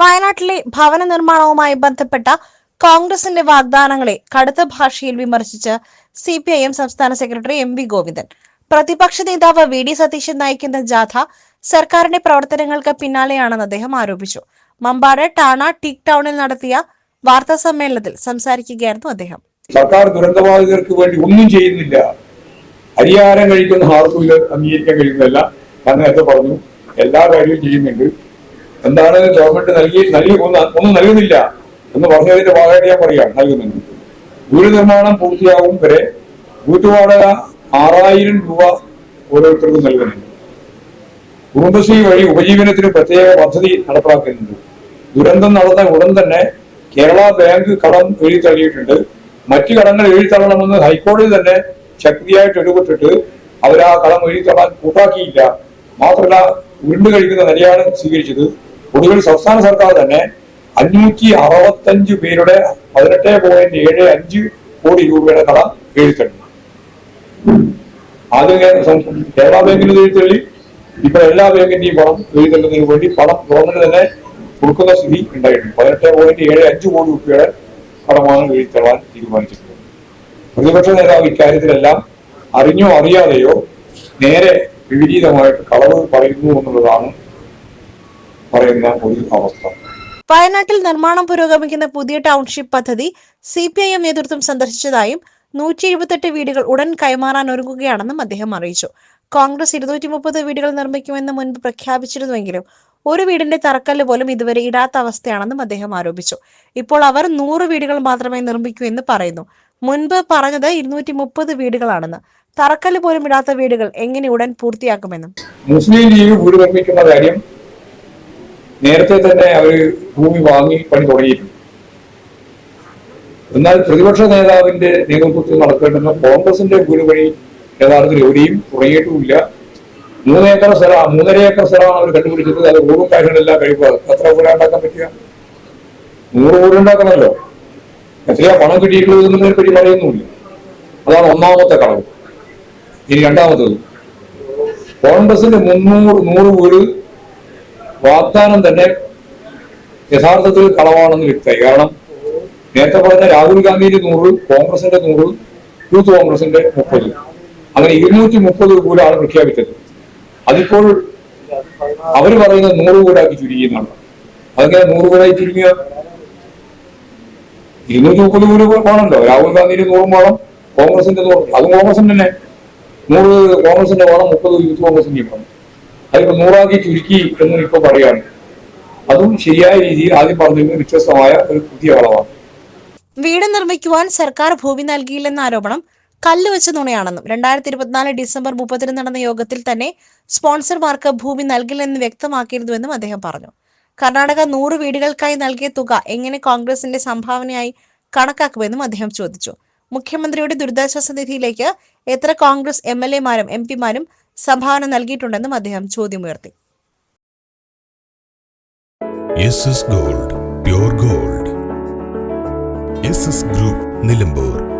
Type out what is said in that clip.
വയനാട്ടിലെ ഭവന നിർമ്മാണവുമായി ബന്ധപ്പെട്ട കോൺഗ്രസിന്റെ വാഗ്ദാനങ്ങളെ കടുത്ത ഭാഷയിൽ വിമർശിച്ച് സി പി ഐ എം സംസ്ഥാന സെക്രട്ടറി എം വി ഗോവിന്ദൻ. പ്രതിപക്ഷ നേതാവ് വി ഡി സതീശൻ നയിക്കുന്ന ജാഥ സർക്കാരിന്റെ പ്രവർത്തനങ്ങൾക്ക് പിന്നാലെയാണെന്ന് അദ്ദേഹം ആരോപിച്ചു. മമ്പാട് ടാണ ടീക് ടൗണിൽ നടത്തിയ വാർത്താ സമ്മേളനത്തിൽ സംസാരിക്കുകയായിരുന്നു അദ്ദേഹം. സർക്കാർ ദുരന്തബാധിതർക്ക് വേണ്ടി ഒന്നും ചെയ്യുന്നില്ല. പരിഹാരം കഴിക്കുന്ന ആർക്കും അംഗീകരിക്കാൻ കഴിയുന്നില്ല ഞാൻ നേരത്തെ പറഞ്ഞു എല്ലാ കാര്യവും ചെയ്യുന്നുണ്ട്. എന്താണ് ഗവൺമെന്റ് നൽകി നൽകി ഒന്നും നൽകുന്നില്ല എന്ന് പറഞ്ഞതിന്റെ ഭാഗമായിട്ട് ഞാൻ പറയാം നൽകുന്നുണ്ട് വീട് നിർമ്മാണം പൂർത്തിയാകും വരെ വീട്ടുവാടക ആറായിരം രൂപ ഓരോരുത്തർക്കും നൽകുന്നുണ്ട്. കുടുംബശ്രീ വഴി ഉപജീവനത്തിന് പ്രത്യേക പദ്ധതി നടപ്പാക്കുന്നുണ്ട്. ദുരന്തം നടന്ന ഉടൻ തന്നെ കേരള ബാങ്ക് കടം എഴുതി തള്ളിയിട്ടുണ്ട്. മറ്റു കടങ്ങൾ എഴുതി തള്ളണമെന്ന് ഹൈക്കോടതി തന്നെ ശക്തിയായിട്ട് ഇടപെട്ടിട്ട് അവർ ആ കടം എഴുതി തള്ളാൻ കൂട്ടാക്കിയില്ല. മാത്രമല്ല ഉരുണ്ട് കഴിക്കുന്ന നിലയാണ് സ്വീകരിച്ചത്. ഒടുവിൽ സംസ്ഥാന സർക്കാർ തന്നെ അഞ്ഞൂറ്റി അറുപത്തഞ്ച് പേരുടെ പതിനെട്ട് പോയിന്റ് ഏഴ് അഞ്ച് കോടി രൂപയുടെ കടം എഴുതി തള്ളി ആദ്യം കേരള ബാങ്കിന് എഴുത്തള്ളി ഇപ്പൊ എല്ലാ ബാങ്കിന്റെയും പണം എഴുതള്ളുന്നതിന് വേണ്ടി പണം ഗവൺമെന്റ് തന്നെ കൊടുക്കുന്ന സ്ഥിതി ഉണ്ടായിട്ടുണ്ട്. പതിനെട്ട് പോയിന്റ് ഏഴ് അഞ്ച് കോടി രൂപയുടെ കടമാണ് എഴുതിത്തള്ളാൻ തീരുമാനിച്ചിട്ടുള്ളത്. പ്രതിപക്ഷ നേതാവ് ഇക്കാര്യത്തിലെല്ലാം അറിഞ്ഞോ അറിയാതെയോ നേരെ വിപരീതമായിട്ട് കളവ് പറയുന്നു എന്നുള്ളതാണ് പറയുന്ന ഒരു അവസ്ഥ. വയനാട്ടിൽ നിർമ്മാണം പുരോഗമിക്കുന്ന പുതിയ ടൗൺഷിപ്പ് പദ്ധതി സി പി ഐ എം നേതൃത്വം സന്ദർശിച്ചതായും നൂറ്റി എഴുപത്തെട്ട് വീടുകൾ ഉടൻ കൈമാറാൻ ഒരുങ്ങുകയാണെന്നും അദ്ദേഹം അറിയിച്ചു. കോൺഗ്രസ് ഇരുന്നൂറ്റി മുപ്പത് വീടുകൾ നിർമ്മിക്കുമെന്ന് മുൻപ് പ്രഖ്യാപിച്ചിരുന്നുവെങ്കിലും ഒരു വീടിന്റെ തറക്കല്ല് പോലും ഇതുവരെ ഇടാത്ത അവസ്ഥയാണെന്നും അദ്ദേഹം ആരോപിച്ചു. ഇപ്പോൾ അവർ നൂറ് വീടുകൾ മാത്രമേ നിർമ്മിക്കൂ എന്ന് പറയുന്നു. മുൻപ് പറഞ്ഞത് ഇരുന്നൂറ്റി മുപ്പത് വീടുകളാണെന്ന്. തറക്കല്ല് പോലും ഇടാത്ത വീടുകൾ എങ്ങനെ ഉടൻ പൂർത്തിയാക്കുമെന്നും. മുസ്ലിം ലീഗ് വീട് നിർമ്മിക്കുന്ന കാര്യം നേരത്തെ തന്നെ അവർ ഭൂമി വാങ്ങി പണി തുടങ്ങിയിട്ടുണ്ട്. എന്നാൽ പ്രതിപക്ഷ നേതാവിന്റെ നേതൃത്വത്തിൽ നടക്കേണ്ടുന്ന കോൺഗ്രസിന്റെ ഗുരുപണി പണി യഥാർത്ഥത്തിൽ എവിടെയും തുടങ്ങിയിട്ടുമില്ല. മൂന്ന് ഏക്കർ മൂന്നര ഏക്കർ സ്ഥലമാണ് അവർ കണ്ടുപിടിച്ചത് അത് വീടും കാര്യങ്ങളെല്ലാം കഴിയുമ്പോൾ എത്ര വീട് ഉണ്ടാക്കാൻ പറ്റുക? നൂറ് വീട് ഉണ്ടാക്കണമല്ലോ. എത്രയാ പണം കിട്ടിയിട്ടുള്ളത് എന്നതിനെ പറ്റി പറയുന്നുമില്ല അതാണ് ഒന്നാമത്തെ കളവ്. ഇനി രണ്ടാമത്തത്. കോൺഗ്രസിന്റെ മുന്നൂറ് നൂറ് വീട് വാഗ്ദാനം തന്നെ യഥാർത്ഥത്തിൽ കളവാണെന്ന് വ്യക്തമായി. കാരണം നേരത്തെ പറഞ്ഞ രാഹുൽ ഗാന്ധിന്റെ നൂറ് കോൺഗ്രസിന്റെ നൂറ് യൂത്ത് കോൺഗ്രസിന്റെ മുപ്പത്. അങ്ങനെ ഇരുന്നൂറ്റി മുപ്പത് വീടാണ് പ്രഖ്യാപിച്ചത്. അതിപ്പോൾ അവർ പറയുന്നത് നൂറ് കൂടാക്കി ചുരുങ്ങിയെന്നാണ് അതെങ്ങനെ നൂറ് കൂടായി ചുരുങ്ങിയ? ഇരുന്നൂറ്റി മുപ്പത് കൂടി വേണമല്ലോ. രാഹുൽ ഗാന്ധിന്റെ നൂറും വേണം കോൺഗ്രസിന്റെ നൂറ്. അതും കോൺഗ്രസിന്റെ തന്നെ. നൂറ് കോൺഗ്രസിന്റെ വേണം മുപ്പത് യൂത്ത് കോൺഗ്രസിന്റെ വേണം. അതിപ്പോ നൂറാക്കി ചുരുക്കി എന്ന് ഇപ്പൊ പറയാണ് അതും ശരിയായ രീതിയിൽ ആദ്യം പറഞ്ഞിരുന്ന വ്യത്യസ്തമായ ഒരു പുതിയ അളവാണ് വീട് നിർമ്മിക്കുവാൻ സർക്കാർ ഭൂമി നൽകിയില്ലെന്ന ആരോപണം കല്ലുവെച്ച നുണയാണെന്നും രണ്ടായിരത്തി ഇരുപത്തിനാല് ഡിസംബർ മുപ്പതിന് നടന്ന യോഗത്തിൽ തന്നെ സ്പോൺസർമാർക്ക് ഭൂമി നൽകില്ലെന്ന് വ്യക്തമാക്കിയിരുന്നുവെന്നും അദ്ദേഹം പറഞ്ഞു. കർണാടക നൂറ് വീടുകൾക്കായി നൽകിയ തുക എങ്ങനെ കോൺഗ്രസിന്റെ സംഭാവനയായി കണക്കാക്കുമെന്നും അദ്ദേഹം ചോദിച്ചു. മുഖ്യമന്ത്രിയുടെ ദുരിതാശ്വാസ നിധിയിലേക്ക് എത്ര കോൺഗ്രസ് എം എൽ എമാരും എം പിമാരും സംഭാവന നൽകിയിട്ടുണ്ടെന്നും അദ്ദേഹം ചോദ്യമുയർത്തി. Gold gold. ഗ്രൂപ്പ് നിലമ്പൂർ.